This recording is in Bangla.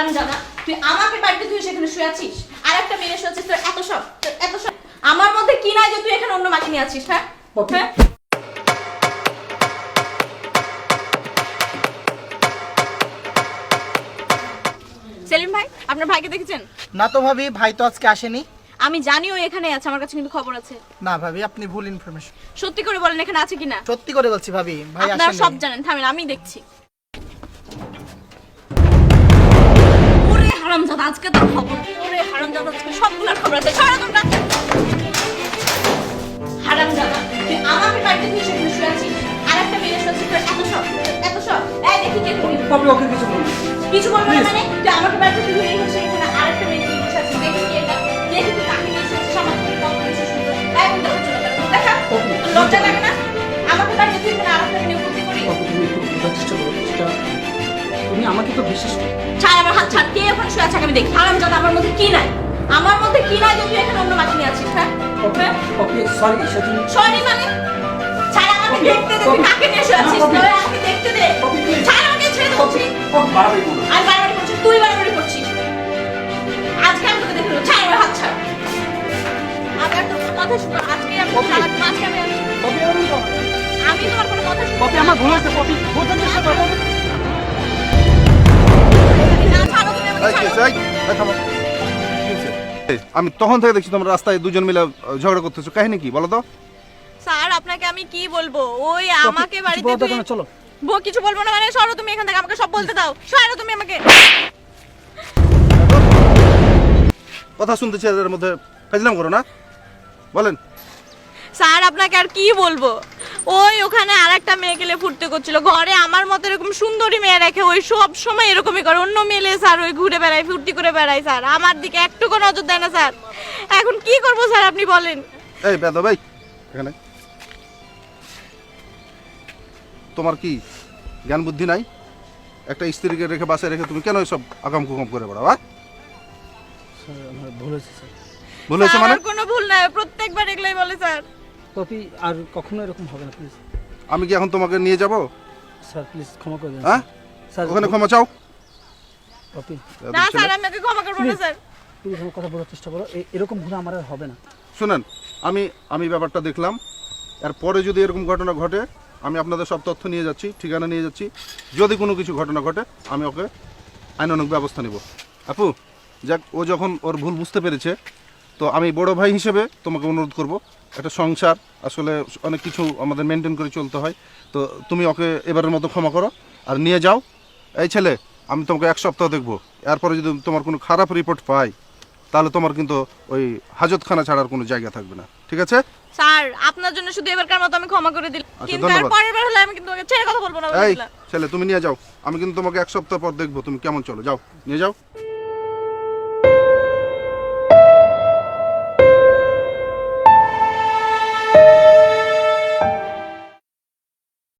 হারাম জানা। তুই আমাকে বাড়িতে তুই সেখানে শুয়ে আছিস? আর একটা মেয়ে শুয়ে আছিস তোর এত সব তোর এত সব। আমার মধ্যে কি নাই যে তুই এখানে অন্য মাকে নিয়ে আছিস হ্যাঁ? হ্যাঁ? সেলিম ভাই আপনার ভাইকে দেখেছেন? না তো ভাবি ভাই তো আজকে আসেনি। আমি জানি ও এখানে আছে আমার কাছে কিন্তু খবর আছে। না ভাবি আপনি ভুল ইনফরমেশন সত্যি করে বলেন এখানে আছে কিনা? সত্যি করে বলছি ভাবি ভাই আপনারা সব জানেন থামেন আমি দেখছি। হারামজাদা আজকে তো খবর ওরে হারামজাদা আজকে সবগুলোর খবর আছে। সারা তোমরা হারামজাদা তুই আমাকে বাড়িতে নিয়ে এসে শুয়ে আছিস? আর একটা মেয়ে সাথে তোর এত সব এত সব এই দেখি কে তুমি ওকে কিছু বলবি? কিছু বলবি না মানে? তুই আমাকে বাড়িতে তুই হয়ে তুমি আমাকে তো বিশ্বাস করো। ছাড় আমার হাত ছাড়। কে ওখানে শুয়ে আছে আমি দেখি। হারাম জাদা আমার মধ্যে কি নাই। আমার মধ্যে কি নাই যে তুই এখানে অন্য মাকে নিয়ে আছিস হ্যাঁ পপি পপি সরি সেদিন সরি মানে? ছাড় আমাকে দেখতে দে তুই কপি, কাকে নিয়ে শুয়ে আছিস? কপি। নয় আমাকে দেখতে দে। কপি। ছাড় আমাকে ছেড়ে দে বলছি বাড়াবাড়ি করো। আর বারবারই করছিস তুই বারবারই করছিস। আজকে আমি তোকে দেখে ছাড় আমার হাত ছাড়। আবার তোর কথা শুনো আজকে আমি কপি। আজকে আমি না। আমি তোমার কোনো কথা পপি আমার ভুল হয়েছে পপি বোঝার চেষ্টা করো আমি তখন থেকে দেখছি তোমরা রাস্তায় দুজন মিলে ঝগড়া করতেছো। কাহিনী কি? বলো তো। স্যার আপনাকে আমি কি বলব? ওই আমাকে বাড়িতে তুই চলো। বো কিছু বলব না মানে সরো তুমি এখান থেকে আমাকে সব বলতে দাও। সরো তুমি আমাকে। কথা শুনতেছি এদের মধ্যে ফেজলাম করো না। বলেন। স্যার আপনাকে আর কি বলব? ওই ওখানে আর একটা মেয়ে গেলে করছিল। ঘরে আমার মতো এরকম সুন্দরী মেয়ে রেখে ওই সব সময় এরকমই করে। অন্য মেলে স্যার ওই ঘুরে বেড়ায় ফুর্তি করে বেড়ায় স্যার। আমার দিকে একটুকু নজর দেয় না স্যার। এখন কি করব স্যার আপনি বলেন? এই বেদ ভাই এখানে। তোমার কি জ্ঞান বুদ্ধি নাই? একটা স্ত্রীকে রেখে বাসায় রেখে তুমি কেন সব আকাম কুকাম করে বেড়াও হ্যাঁ? স্যার আমার ভুল হয়েছে স্যার। ভুল হয়েছে মানে? কোনো ভুল নাই প্রত্যেকবার এগুলাই বলে স্যার। পপি আর কখনো এরকম হবে না প্লিজ। আমি কি এখন তোমাকে নিয়ে যাব? স্যার প্লিজ ক্ষমা করে দেন হ্যাঁ? স্যার। ওখানে ক্ষমা চাও? পপি না স্যার আমি ওকে ক্ষমা করব না স্যার। প্লিজ আমার কথা বোঝার চেষ্টা করো। এরকম ভুল আমার আর হবে না। শুনেন আমি আমি ব্যাপারটা দেখলাম। এর পরে যদি এরকম ঘটনা ঘটে আমি আপনাদের সব তথ্য নিয়ে যাচ্ছি ঠিকানা নিয়ে যাচ্ছি। যদি কোনো কিছু ঘটনা ঘটে আমি ওকে আইনানুক ব্যবস্থা নিব। আপু যাক ও যখন ওর ভুল বুঝতে পেরেছে তো আমি বড় ভাই হিসেবে তোমাকে অনুরোধ করব একটা সংসার আসলে অনেক কিছু আমাদের মেনটেন করে চলতে হয়। তো তুমি ওকে এবারের মতো ক্ষমা করো আর নিয়ে যাও। এই ছেলে আমি তোমাকে এক সপ্তাহ দেখব। এরপরে যদি তোমার কোনো খারাপ রিপোর্ট পাই তাহলে তোমার কিন্তু ওই হাজতখানা ছাড়ার কোনো জায়গা থাকবে না। ঠিক আছে? স্যার আপনার জন্য শুধু এবারকার মতো আমি ক্ষমা করে দিলাম। আচ্ছা, কিন্তু আর। পরের বার হলে আমি কিন্তু ওকে ছেড়ে কথা বলব না এই ছেলে তুমি নিয়ে যাও। আমি কিন্তু তোমাকে এক সপ্তাহ পর দেখব তুমি কেমন চলো যাও নিয়ে যাও।